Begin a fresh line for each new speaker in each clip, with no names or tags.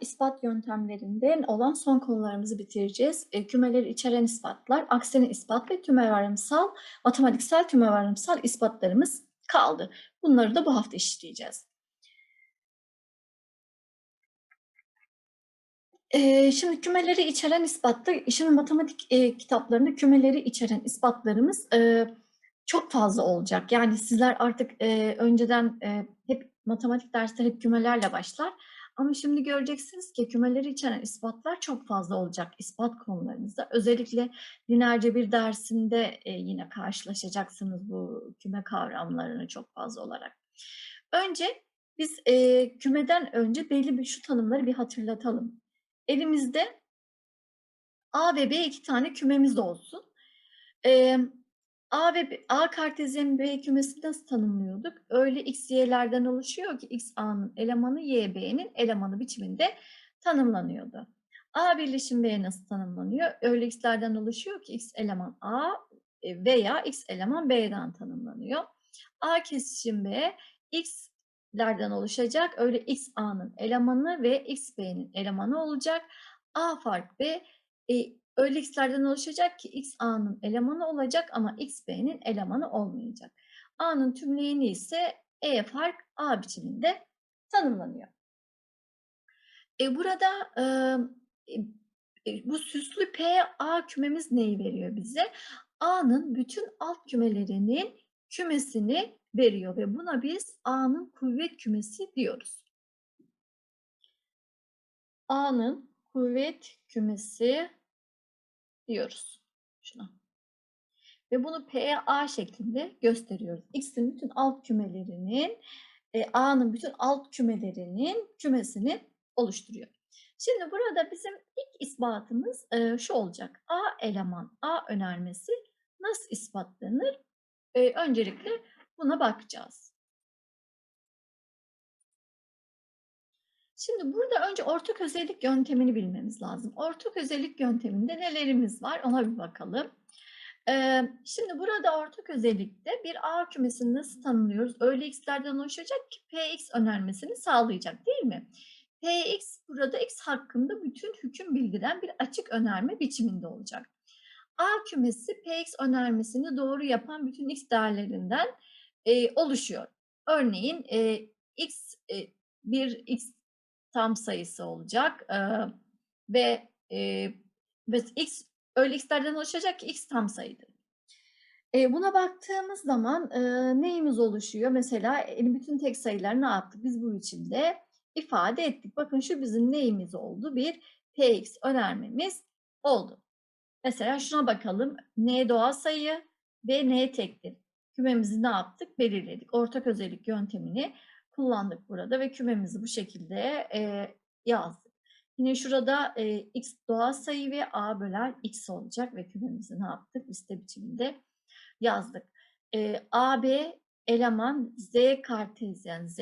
ispat yöntemlerinden olan son konularımızı bitireceğiz. E, kümeleri içeren ispatlar, aksini ispat ve tümevarımsal, matematiksel tümevarımsal ispatlarımız kaldı. Bunları da bu hafta işleyeceğiz. E, şimdi kümeleri içeren ispatlar, şimdi matematik e, kitaplarında kümeleri içeren ispatlarımız e, çok fazla olacak. Yani sizler artık e, önceden e, hep matematik dersleri hep kümelerle başlar. Ama şimdi göreceksiniz ki kümeleri içeren ispatlar çok fazla olacak ispat konularınızda. Özellikle lineer bir dersinde e, yine karşılaşacaksınız bu küme kavramlarını çok fazla olarak. Önce biz e, kümeden önce belli bir şu tanımları bir hatırlatalım. Elimizde A ve B iki tane kümemiz olsun. E, A ve B, A kartezyen B kümesi nasıl tanımlıyorduk? Öyle x, y'lerden oluşuyor ki x A'nın elemanı y, B'nin elemanı biçiminde tanımlanıyordu. A birleşim B nasıl tanımlanıyor? Öyle x'lerden oluşuyor ki x eleman A e, veya x eleman B'den tanımlanıyor. A kesişim B x'lerden oluşacak. Öyle x A'nın elemanı ve x B'nin elemanı olacak. A fark B e, öyle x'lerden oluşacak ki x a'nın elemanı olacak ama x b'nin elemanı olmayacak. a'nın tümleyeni ise e fark a biçiminde tanımlanıyor. E burada e, bu süslü p a kümemiz neyi veriyor bize? a'nın bütün alt kümelerinin kümesini veriyor ve buna biz a'nın kuvvet kümesi diyoruz. a'nın kuvvet kümesi diyoruz. Şuna. Ve bunu PA şeklinde gösteriyoruz. X'in bütün alt kümelerinin, e, A'nın bütün alt kümelerinin kümesini oluşturuyor. Şimdi burada bizim ilk ispatımız e, şu olacak. A eleman, A önermesi nasıl ispatlanır? E, öncelikle buna bakacağız. Şimdi burada önce ortak özellik yöntemini bilmemiz lazım. Ortak özellik yönteminde nelerimiz var ona bir bakalım. Ee, şimdi burada ortak özellikte bir A kümesini nasıl tanımlıyoruz? Öyle x'lerden oluşacak ki Px önermesini sağlayacak değil mi? Px burada x hakkında bütün hüküm bildiren bir açık önerme biçiminde olacak. A kümesi Px önermesini doğru yapan bütün x değerlerinden e, oluşuyor. Örneğin e, x e, bir x tam sayısı olacak e, ve e, x öyle x'lerden oluşacak ki x tam sayıdır. E, buna baktığımız zaman e, neyimiz oluşuyor? Mesela bütün tek sayılar ne yaptık? Biz bu biçimde ifade ettik. Bakın şu bizim neyimiz oldu? Bir px önermemiz oldu. Mesela şuna bakalım. N doğal sayı ve n tektir. Kümemizi ne yaptık? Belirledik. Ortak özellik yöntemini kullandık burada ve kümemizi bu şekilde e, yazdık. Yine şurada e, x doğal sayı ve a böler x olacak ve kümemizi ne yaptık? Liste biçiminde yazdık. E, a, b eleman z kartezyen z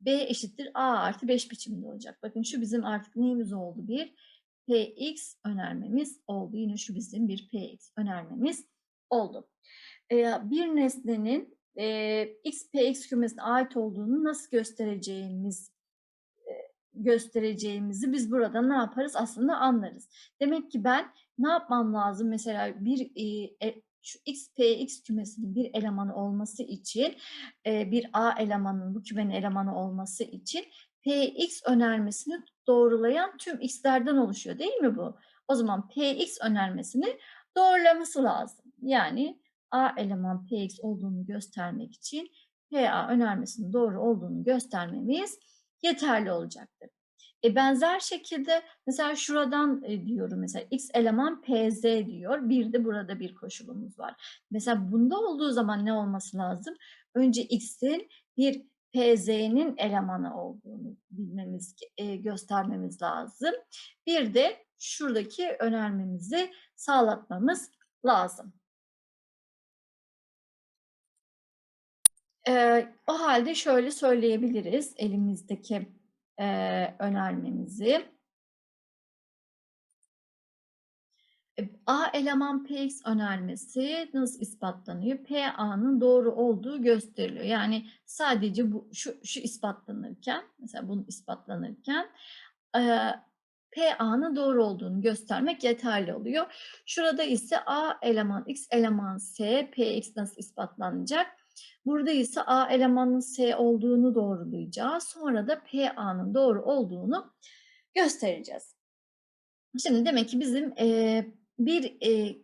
b eşittir a artı 5 biçiminde olacak. Bakın şu bizim artık neyimiz oldu? Bir px önermemiz oldu. Yine şu bizim bir px önermemiz oldu. E, bir nesnenin e, x, p, x kümesine ait olduğunu nasıl göstereceğimiz e, göstereceğimizi biz burada ne yaparız aslında anlarız. Demek ki ben ne yapmam lazım mesela bir e, şu x, p, x kümesinin bir elemanı olması için bir a elemanının bu kümenin elemanı olması için p, x önermesini doğrulayan tüm x'lerden oluşuyor değil mi bu? O zaman p, x önermesini doğrulaması lazım. Yani A eleman Px olduğunu göstermek için PA önermesinin doğru olduğunu göstermemiz yeterli olacaktır. E benzer şekilde mesela şuradan e, diyorum mesela x eleman pz diyor. Bir de burada bir koşulumuz var. Mesela bunda olduğu zaman ne olması lazım? Önce x'in bir pz'nin elemanı olduğunu bilmemiz, e, göstermemiz lazım. Bir de şuradaki önermemizi sağlatmamız lazım. Eee, o halde şöyle söyleyebiliriz elimizdeki, eee, önermemizi. E, A eleman Px önermesi nasıl ispatlanıyor? PA'nın doğru olduğu gösteriliyor. Yani sadece bu şu şu ispatlanırken, mesela bunu ispatlanırken, eee, PA'nın doğru olduğunu göstermek yeterli oluyor. Şurada ise A eleman X eleman S, PX nasıl ispatlanacak? Burada ise A elemanın S olduğunu doğrulayacağız. Sonra da PA'nın doğru olduğunu göstereceğiz. Şimdi demek ki bizim eee, bir eee,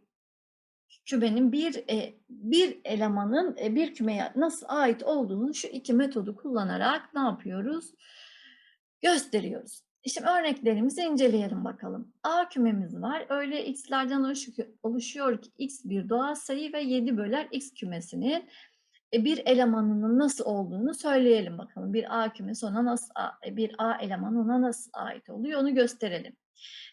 kümenin bir eee, bir elemanın eee, bir kümeye nasıl ait olduğunu şu iki metodu kullanarak ne yapıyoruz? Gösteriyoruz. Şimdi örneklerimizi inceleyelim bakalım. A kümemiz var. Öyle x'lerden oluşuyor, ki x bir doğal sayı ve 7 böler x kümesinin e, bir elemanının nasıl olduğunu söyleyelim bakalım. Bir A kümesi ona nasıl a- e, bir A elemanı ona nasıl ait oluyor onu gösterelim.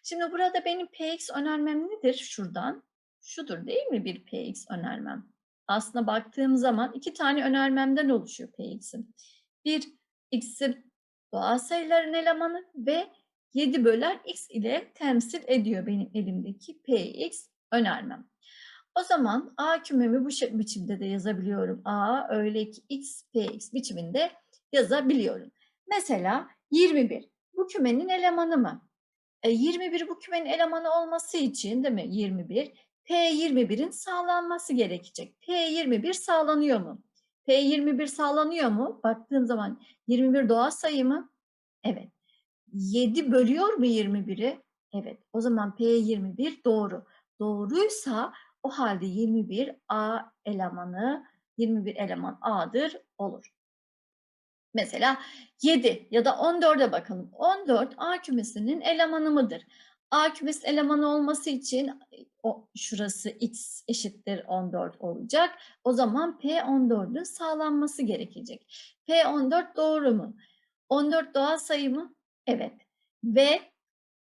Şimdi burada benim Px önermem nedir şuradan? Şudur değil mi bir Px önermem? Aslında baktığım zaman iki tane önermemden oluşuyor Px'in. Bir x'in doğal sayıların elemanı ve 7 böler x ile temsil ediyor benim elimdeki Px önermem. O zaman A kümemi bu biçimde de yazabiliyorum. A öyle ki x, px biçiminde yazabiliyorum. Mesela 21 bu kümenin elemanı mı? E, 21 bu kümenin elemanı olması için değil mi? 21. P21'in sağlanması gerekecek. P21 sağlanıyor mu? P21 sağlanıyor mu? Baktığım zaman 21 doğal sayı mı? Evet. 7 bölüyor mu 21'i? Evet. O zaman P21 doğru. Doğruysa o halde 21 A elemanı 21 eleman A'dır olur. Mesela 7 ya da 14'e bakalım. 14 A kümesinin elemanı mıdır? A kümesi elemanı olması için o şurası x eşittir 14 olacak. O zaman P14'ün sağlanması gerekecek. P14 doğru mu? 14 doğal sayı mı? Evet. Ve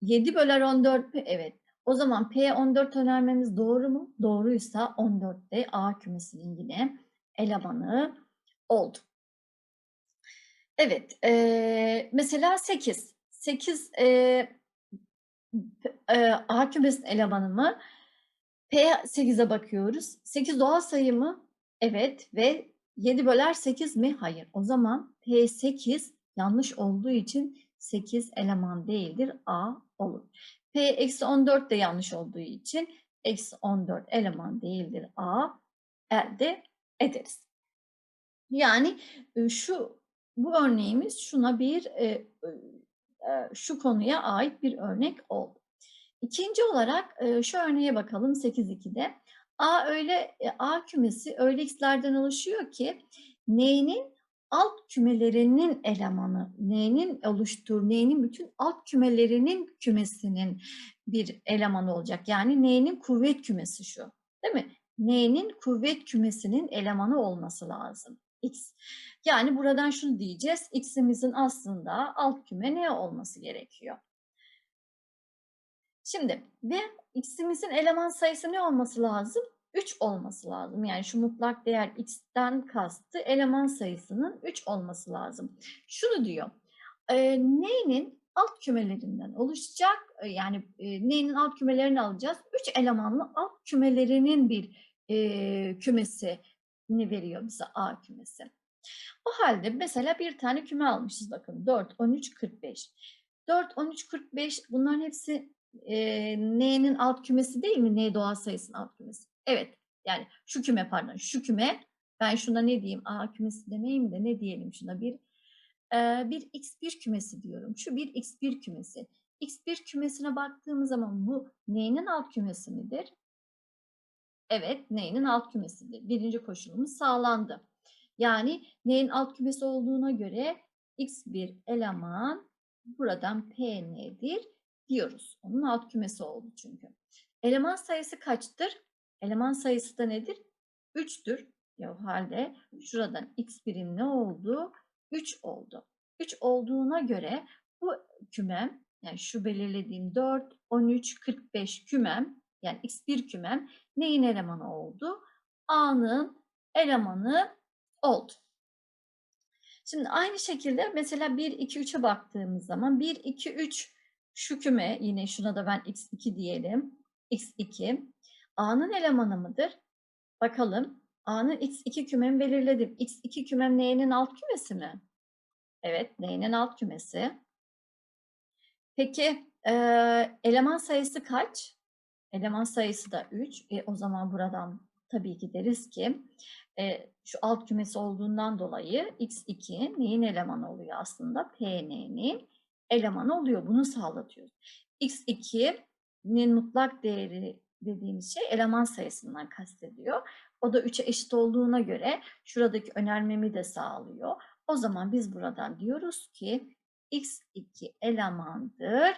7 böler 14 mi? Evet. O zaman P14 önermemiz doğru mu? Doğruysa 14 de A kümesinin yine elemanı oldu. Evet. eee, mesela 8. 8 eee, p- eee, A kümesinin elemanı mı? P8'e bakıyoruz. 8 doğal sayı mı? Evet. Ve 7 böler 8 mi? Hayır. O zaman P8 yanlış olduğu için 8 eleman değildir. A olur. P-14 de yanlış olduğu için eksi 14 eleman değildir. A elde ederiz. Yani e, şu bu örneğimiz şuna bir e, e, şu konuya ait bir örnek oldu. İkinci olarak şu örneğe bakalım 8.2'de. A öyle A kümesi öyle x'lerden oluşuyor ki n'nin alt kümelerinin elemanı, n'nin oluştur, n'nin bütün alt kümelerinin kümesinin bir elemanı olacak. Yani n'nin kuvvet kümesi şu. Değil mi? N'nin kuvvet kümesinin elemanı olması lazım. X. Yani buradan şunu diyeceğiz. X'imizin aslında alt küme ne olması gerekiyor? Şimdi ve x'imizin eleman sayısı ne olması lazım? 3 olması lazım. Yani şu mutlak değer x'ten kastı eleman sayısının 3 olması lazım. Şunu diyor. E, n'nin alt kümelerinden oluşacak. e, Yani e, n'nin alt kümelerini alacağız. 3 elemanlı alt kümelerinin bir e, kümesini veriyor bize A kümesi. O halde mesela bir tane küme almışız bakın 4, 13, 45. 4, 13, 45 bunların hepsi e, n'nin alt kümesi değil mi? N doğal sayısının alt kümesi. Evet yani şu küme pardon şu küme ben şuna ne diyeyim A kümesi demeyeyim de ne diyelim şuna bir e, bir x1 kümesi diyorum. Şu bir x1 kümesi. x1 kümesine baktığımız zaman bu n'nin alt kümesi midir? Evet n'nin alt kümesidir. Birinci koşulumuz sağlandı. Yani n'nin alt kümesi olduğuna göre x1 eleman buradan p nedir diyoruz. Onun alt kümesi oldu çünkü. Eleman sayısı kaçtır? Eleman sayısı da nedir? 3'tür. Ya o halde şuradan x1'in ne oldu? 3 oldu. 3 olduğuna göre bu kümem yani şu belirlediğim 4, 13, 45 kümem yani x1 kümem neyin elemanı oldu? A'nın elemanı oldu. Şimdi aynı şekilde mesela 1, 2, 3'e baktığımız zaman 1, 2, 3 şu küme yine şuna da ben x2 diyelim. x2 A'nın elemanı mıdır? Bakalım. A'nın x2 kümemi belirledim. x2 kümem n'nin alt kümesi mi? Evet, n'nin alt kümesi. Peki, eee, eleman sayısı kaç? Eleman sayısı da 3. E, o zaman buradan tabii ki deriz ki, eee, şu alt kümesi olduğundan dolayı x2 neyin elemanı oluyor aslında? Pn'nin elemanı oluyor. Bunu sağlatıyoruz. x2'nin mutlak değeri dediğimiz şey eleman sayısından kastediyor. O da 3'e eşit olduğuna göre şuradaki önermemi de sağlıyor. O zaman biz buradan diyoruz ki x2 elemandır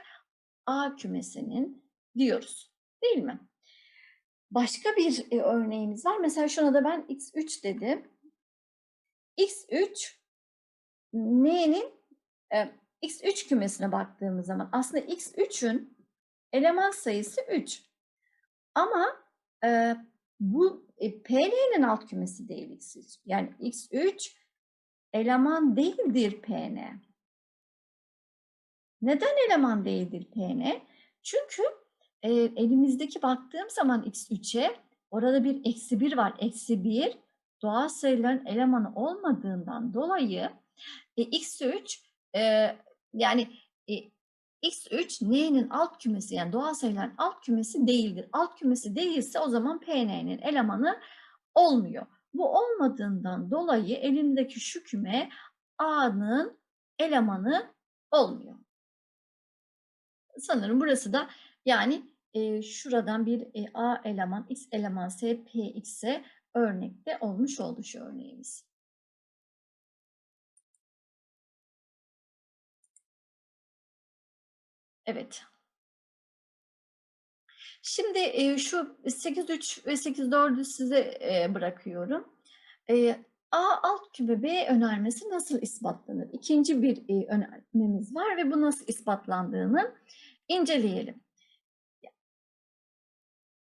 A kümesinin diyoruz. Değil mi? Başka bir e, örneğimiz var. Mesela şuna da ben x3 dedim. x3 neyin? E, x3 kümesine baktığımız zaman aslında x3'ün eleman sayısı 3. Ama e, bu e, PN'nin alt kümesi değil x3. Yani x3 eleman değildir PN. Neden eleman değildir PN? Çünkü e, elimizdeki baktığım zaman x3'e orada bir eksi 1 var. Eksi 1 doğal sayıların elemanı olmadığından dolayı e, x3 e, yani e, x3 n'nin alt kümesi yani doğal sayıların alt kümesi değildir. Alt kümesi değilse o zaman pn'nin elemanı olmuyor. Bu olmadığından dolayı elimdeki şu küme a'nın elemanı olmuyor. Sanırım burası da yani e, şuradan bir e, a eleman x eleman s p x'e örnekte olmuş oldu şu örneğimiz. Evet. Şimdi e, şu 8-3 ve 8-4'ü size e, bırakıyorum. E, A alt küme B önermesi nasıl ispatlanır? İkinci bir e, önermemiz var ve bu nasıl ispatlandığını inceleyelim.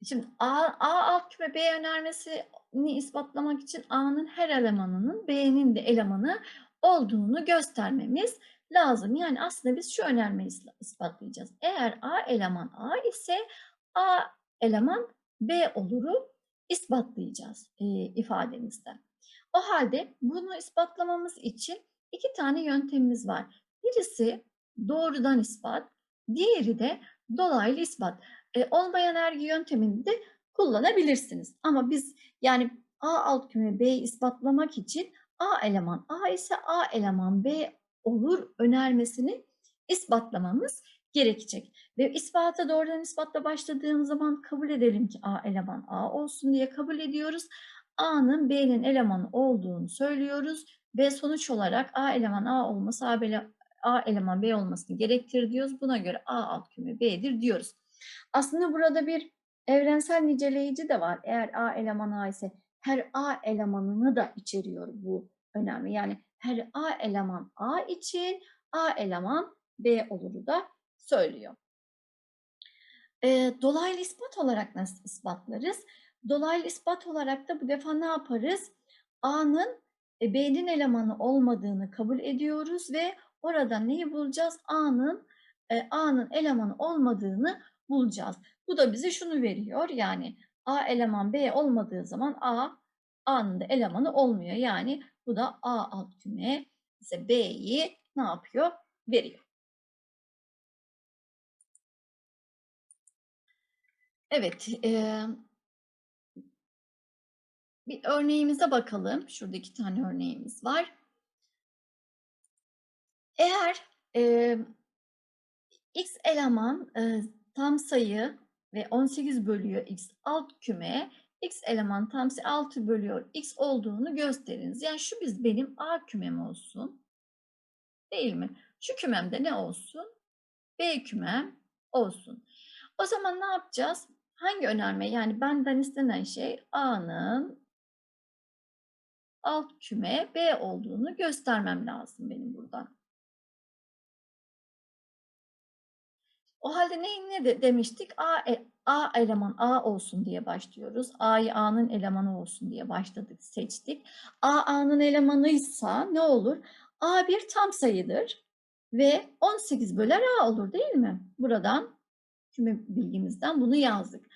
Şimdi A, A alt küme B önermesini ispatlamak için A'nın her elemanının B'nin de elemanı olduğunu göstermemiz lazım. Yani aslında biz şu önermeyi ispatlayacağız. Eğer A eleman A ise A eleman B oluru ispatlayacağız e, ifademizde. O halde bunu ispatlamamız için iki tane yöntemimiz var. Birisi doğrudan ispat, diğeri de dolaylı ispat. E, olmayan ergi yöntemini de kullanabilirsiniz. Ama biz yani A alt küme B'yi ispatlamak için A eleman A ise A eleman B olur önermesini ispatlamamız gerekecek. Ve ispata doğrudan ispatla başladığım zaman kabul edelim ki A eleman A olsun diye kabul ediyoruz. A'nın B'nin elemanı olduğunu söylüyoruz ve sonuç olarak A eleman A olması A, A eleman B olmasını gerektirir diyoruz. Buna göre A alt küme B'dir diyoruz. Aslında burada bir evrensel niceleyici de var. Eğer A eleman A ise her A elemanını da içeriyor bu önemli. Yani her A eleman A için A eleman B oluru da söylüyor. E, dolaylı ispat olarak nasıl ispatlarız? Dolaylı ispat olarak da bu defa ne yaparız? A'nın e, B'nin elemanı olmadığını kabul ediyoruz ve orada neyi bulacağız? A'nın e, A'nın elemanı olmadığını bulacağız. Bu da bize şunu veriyor. Yani A eleman B olmadığı zaman A A'nın elemanı olmuyor. Yani bu da A alt küme ise B'yi ne yapıyor? Veriyor. Evet. E, bir örneğimize bakalım. Şurada iki tane örneğimiz var. Eğer e, x eleman e, tam sayı ve 18 bölüyor x alt küme x eleman tam sayı 6 bölüyor x olduğunu gösteriniz. Yani şu biz benim A kümem olsun. Değil mi? Şu kümemde ne olsun? B kümem olsun. O zaman ne yapacağız? Hangi önerme? Yani benden istenen şey A'nın alt küme B olduğunu göstermem lazım benim buradan. O halde ne, ne de demiştik? A, e, A eleman A olsun diye başlıyoruz. A'yı A'nın elemanı olsun diye başladık, seçtik. A A'nın elemanıysa ne olur? A bir tam sayıdır ve 18 böler A olur değil mi? Buradan küme bilgimizden bunu yazdık.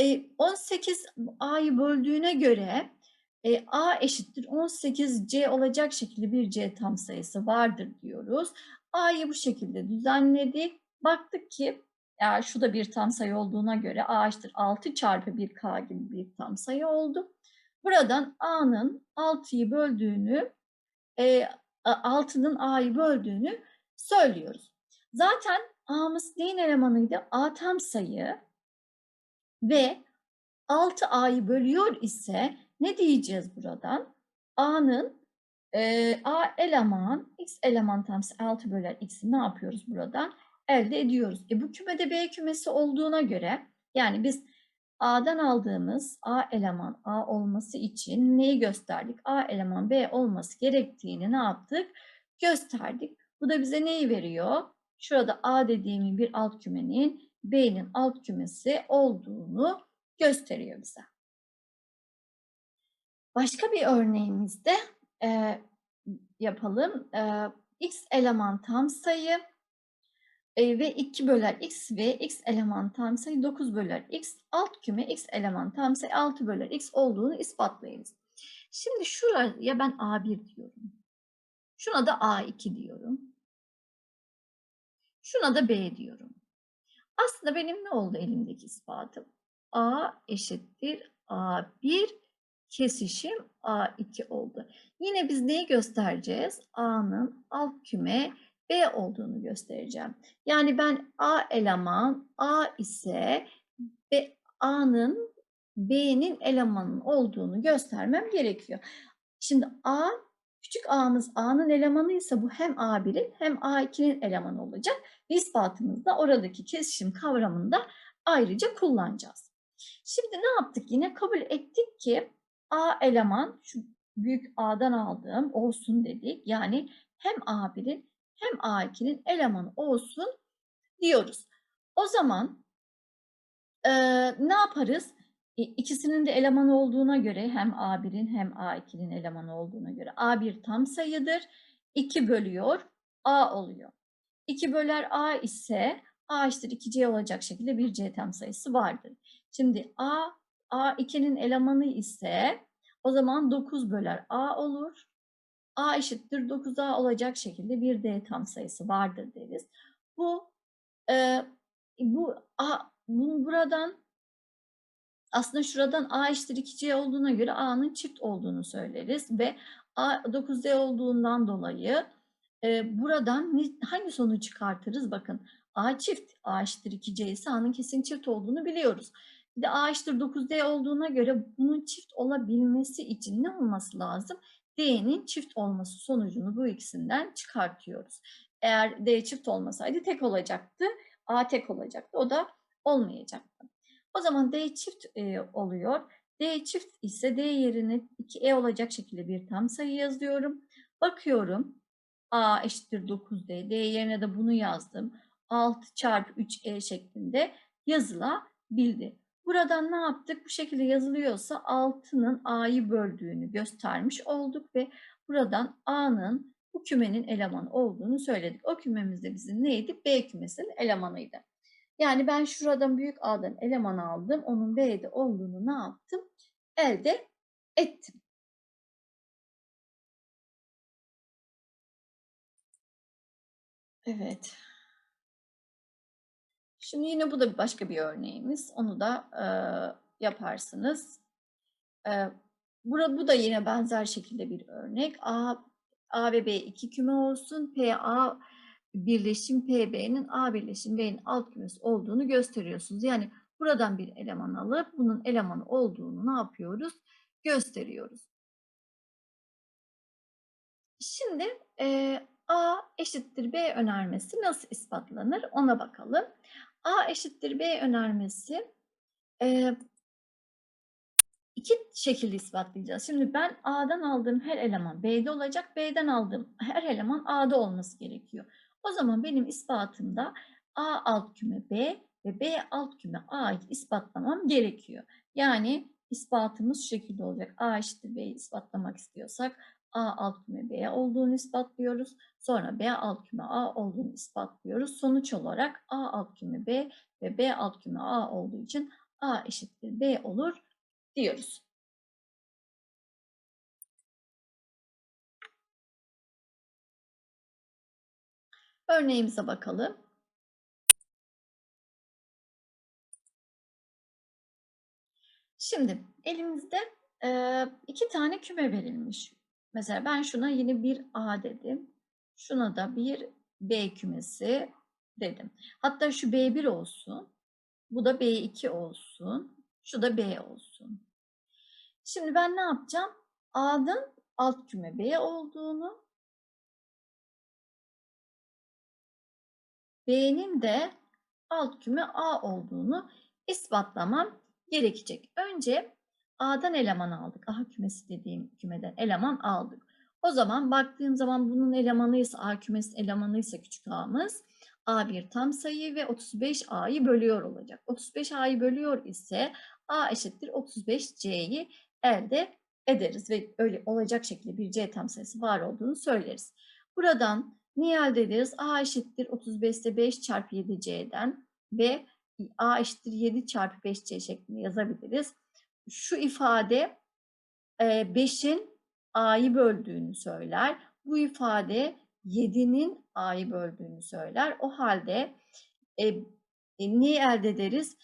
E, 18 A'yı böldüğüne göre e, A eşittir 18 C olacak şekilde bir C tam sayısı vardır diyoruz. A'yı bu şekilde düzenledik Baktık ki eğer şu da bir tam sayı olduğuna göre a eşittir 6 çarpı 1k gibi bir tam sayı oldu. Buradan a'nın 6'yı böldüğünü, e, 6'nın a'yı böldüğünü söylüyoruz. Zaten a'mız neyin elemanıydı? a tam sayı ve 6a'yı bölüyor ise ne diyeceğiz buradan? a'nın e, a eleman, x eleman tam sayı 6 böler x'i ne yapıyoruz buradan? Elde ediyoruz. E bu kümede b kümesi olduğuna göre yani biz a'dan aldığımız a eleman a olması için neyi gösterdik? a eleman b olması gerektiğini ne yaptık? Gösterdik. Bu da bize neyi veriyor? Şurada a dediğimin bir alt kümenin b'nin alt kümesi olduğunu gösteriyor bize. Başka bir örneğimizde e, yapalım. E, x eleman tam sayı e, ve 2 böler x ve x eleman tam sayı 9 böler x alt küme x eleman tam sayı 6 böler x olduğunu ispatlayınız. Şimdi şuraya ben a1 diyorum. Şuna da a2 diyorum. Şuna da b diyorum. Aslında benim ne oldu elimdeki ispatım? a eşittir a1 kesişim a2 oldu. Yine biz neyi göstereceğiz? a'nın alt küme b olduğunu göstereceğim. Yani ben a eleman a ise ve a'nın b'nin elemanın olduğunu göstermem gerekiyor. Şimdi a küçük a'mız a'nın elemanıysa bu hem a1'in hem a2'nin elemanı olacak. Ve ispatımızda oradaki kesişim kavramında ayrıca kullanacağız. Şimdi ne yaptık? Yine kabul ettik ki a eleman şu büyük a'dan aldığım olsun dedik. Yani hem a1'in hem A2'nin elemanı olsun diyoruz. O zaman e, ne yaparız? E, ikisinin de elemanı olduğuna göre hem A1'in hem A2'nin elemanı olduğuna göre A1 tam sayıdır. 2 bölüyor A oluyor. 2 böler A ise A eşittir 2C olacak şekilde bir C tam sayısı vardır. Şimdi A, A2'nin elemanı ise o zaman 9 böler A olur a eşittir 9a olacak şekilde bir d tam sayısı vardır deriz. Bu e, bu a bunu buradan aslında şuradan a eşittir 2c olduğuna göre a'nın çift olduğunu söyleriz ve a 9d olduğundan dolayı e, buradan hangi sonucu çıkartırız? Bakın a çift a eşittir 2c ise a'nın kesin çift olduğunu biliyoruz. Bir de a eşittir 9d olduğuna göre bunun çift olabilmesi için ne olması lazım? D'nin çift olması sonucunu bu ikisinden çıkartıyoruz. Eğer D çift olmasaydı tek olacaktı. A tek olacaktı. O da olmayacaktı. O zaman D çift e, oluyor. D çift ise D yerine 2E olacak şekilde bir tam sayı yazıyorum. Bakıyorum. A eşittir 9D. D yerine de bunu yazdım. 6 çarpı 3E şeklinde yazılabildi. Buradan ne yaptık? Bu şekilde yazılıyorsa 6'nın A'yı böldüğünü göstermiş olduk ve buradan A'nın bu kümenin elemanı olduğunu söyledik. O kümemizde bizim neydi? B kümesinin elemanıydı. Yani ben şuradan büyük A'dan eleman aldım. Onun B'de olduğunu ne yaptım? Elde ettim. Evet. Şimdi yine bu da başka bir örneğimiz. Onu da e, yaparsınız. E, burada, bu da yine benzer şekilde bir örnek. A, A ve B iki küme olsun. P, A birleşim PB'nin A birleşim B'nin alt kümesi olduğunu gösteriyorsunuz. Yani buradan bir eleman alıp bunun elemanı olduğunu ne yapıyoruz? Gösteriyoruz. Şimdi e, A eşittir B önermesi nasıl ispatlanır ona bakalım. A eşittir B önermesi e, iki şekilde ispatlayacağız. Şimdi ben A'dan aldığım her eleman B'de olacak. B'den aldığım her eleman A'da olması gerekiyor. O zaman benim ispatımda A alt küme B ve B alt küme A'yı ispatlamam gerekiyor. Yani ispatımız şu şekilde olacak. A eşittir B'yi ispatlamak istiyorsak A alt küme B olduğunu ispatlıyoruz. Sonra B alt küme A olduğunu ispatlıyoruz. Sonuç olarak A alt küme B ve B alt küme A olduğu için A eşittir B olur diyoruz. Örneğimize bakalım. Şimdi elimizde e, iki tane küme verilmiş. Mesela ben şuna yine bir A dedim. Şuna da bir B kümesi dedim. Hatta şu B1 olsun. Bu da B2 olsun. Şu da B olsun. Şimdi ben ne yapacağım? A'nın alt küme B olduğunu, B'nin de alt küme A olduğunu ispatlamam gerekecek. Önce A'dan eleman aldık. A kümesi dediğim kümeden eleman aldık. O zaman baktığım zaman bunun elemanıysa A kümesi elemanıysa küçük A'mız A1 tam sayı ve 35A'yı bölüyor olacak. 35A'yı bölüyor ise A eşittir 35C'yi elde ederiz ve öyle olacak şekilde bir C tam sayısı var olduğunu söyleriz. Buradan neyi elde ederiz? A eşittir 35'te 5 çarpı 7C'den ve A eşittir 7 çarpı 5C şeklinde yazabiliriz. Şu ifade 5'in A'yı böldüğünü söyler. Bu ifade 7'nin A'yı böldüğünü söyler. O halde e, e, neyi elde ederiz?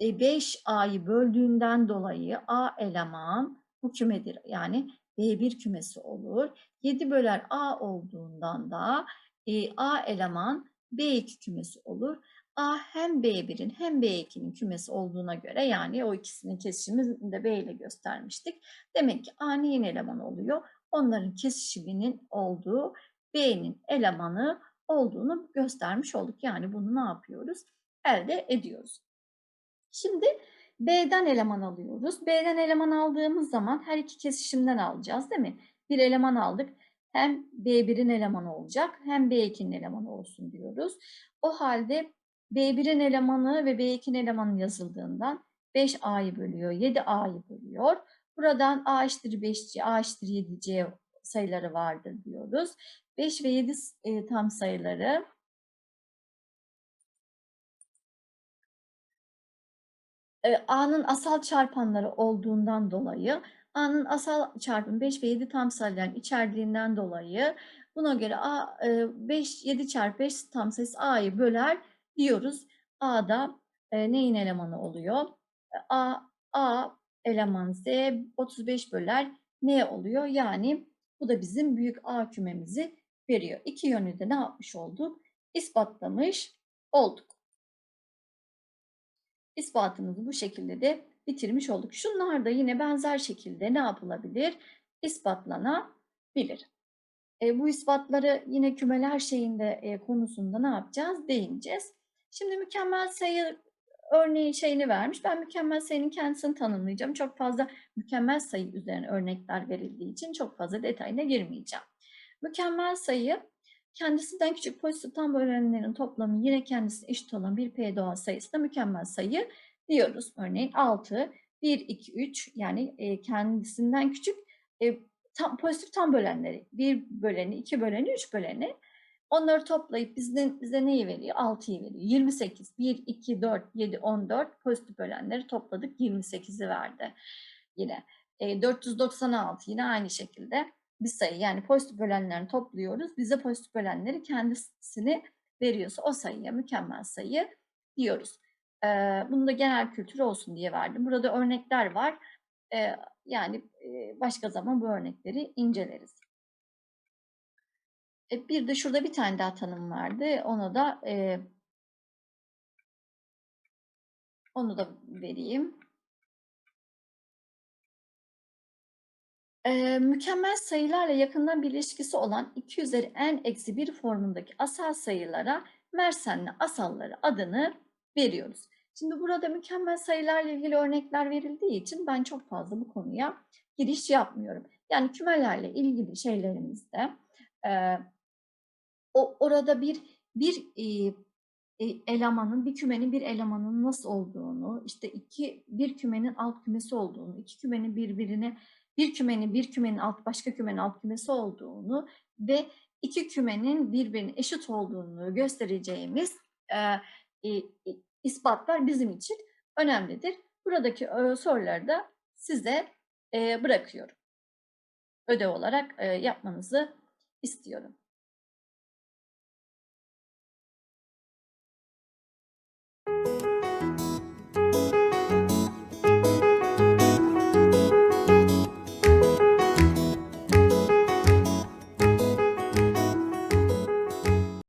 E, 5A'yı böldüğünden dolayı A eleman bu kümedir. Yani B1 kümesi olur. 7 böler A olduğundan da e, A eleman B2 kümesi olur. A hem B1'in hem B2'nin kümesi olduğuna göre yani o ikisinin kesişimini de B ile göstermiştik. Demek ki A elemanı oluyor? Onların kesişiminin olduğu B'nin elemanı olduğunu göstermiş olduk. Yani bunu ne yapıyoruz? Elde ediyoruz. Şimdi B'den eleman alıyoruz. B'den eleman aldığımız zaman her iki kesişimden alacağız değil mi? Bir eleman aldık. Hem B1'in elemanı olacak hem B2'nin elemanı olsun diyoruz. O halde B1'in elemanı ve B2'nin elemanı yazıldığından 5A'yı bölüyor, 7A'yı bölüyor. Buradan A eşittir 5C, A eşittir 7C sayıları vardır diyoruz. 5 ve 7 e, tam sayıları e, A'nın asal çarpanları olduğundan dolayı A'nın asal çarpım 5 ve 7 tam sayıların içerdiğinden dolayı buna göre A, 5, 7 çarpı 5 tam sayısı A'yı böler diyoruz. A'da e, neyin elemanı oluyor? A, A eleman Z 35 böler ne oluyor? Yani bu da bizim büyük A kümemizi veriyor. İki yönlü de ne yapmış olduk? İspatlamış olduk. İspatımızı bu şekilde de bitirmiş olduk. Şunlar da yine benzer şekilde ne yapılabilir? İspatlanabilir. E, bu ispatları yine kümeler şeyinde e, konusunda ne yapacağız? Değineceğiz. Şimdi mükemmel sayı örneği şeyini vermiş. Ben mükemmel sayının kendisini tanımlayacağım. Çok fazla mükemmel sayı üzerine örnekler verildiği için çok fazla detayına girmeyeceğim. Mükemmel sayı kendisinden küçük pozitif tam bölenlerin toplamı yine kendisine eşit olan bir p doğal sayısına mükemmel sayı diyoruz. Örneğin 6, 1, 2, 3 yani e, kendisinden küçük e, tam, pozitif tam bölenleri 1 böleni, 2 böleni, 3 böleni Onları toplayıp bizden, bize neyi veriyor? 6'yı veriyor. 28, 1, 2, 4, 7, 14 pozitif bölenleri topladık. 28'i verdi yine. E, 496 yine aynı şekilde bir sayı. Yani pozitif bölenlerini topluyoruz. Bize pozitif bölenleri kendisini veriyorsa o sayıya mükemmel sayı diyoruz. E, bunu da genel kültür olsun diye verdim. Burada örnekler var. E, yani e, başka zaman bu örnekleri inceleriz. E, bir de şurada bir tane daha tanım vardı. Onu da e, onu da vereyim. E, mükemmel sayılarla yakından bir ilişkisi olan 2 üzeri n eksi 1 formundaki asal sayılara Mersenli asalları adını veriyoruz. Şimdi burada mükemmel sayılarla ilgili örnekler verildiği için ben çok fazla bu konuya giriş yapmıyorum. Yani kümelerle ilgili şeylerimizde e, o orada bir bir e, elemanın, bir kümenin bir elemanın nasıl olduğunu, işte iki bir kümenin alt kümesi olduğunu, iki kümenin birbirine bir kümenin bir kümenin alt başka kümenin alt kümesi olduğunu ve iki kümenin birbirine eşit olduğunu göstereceğimiz e, e, ispatlar bizim için önemlidir. Buradaki e, soruları da size e, bırakıyorum. Ödev olarak e, yapmanızı istiyorum.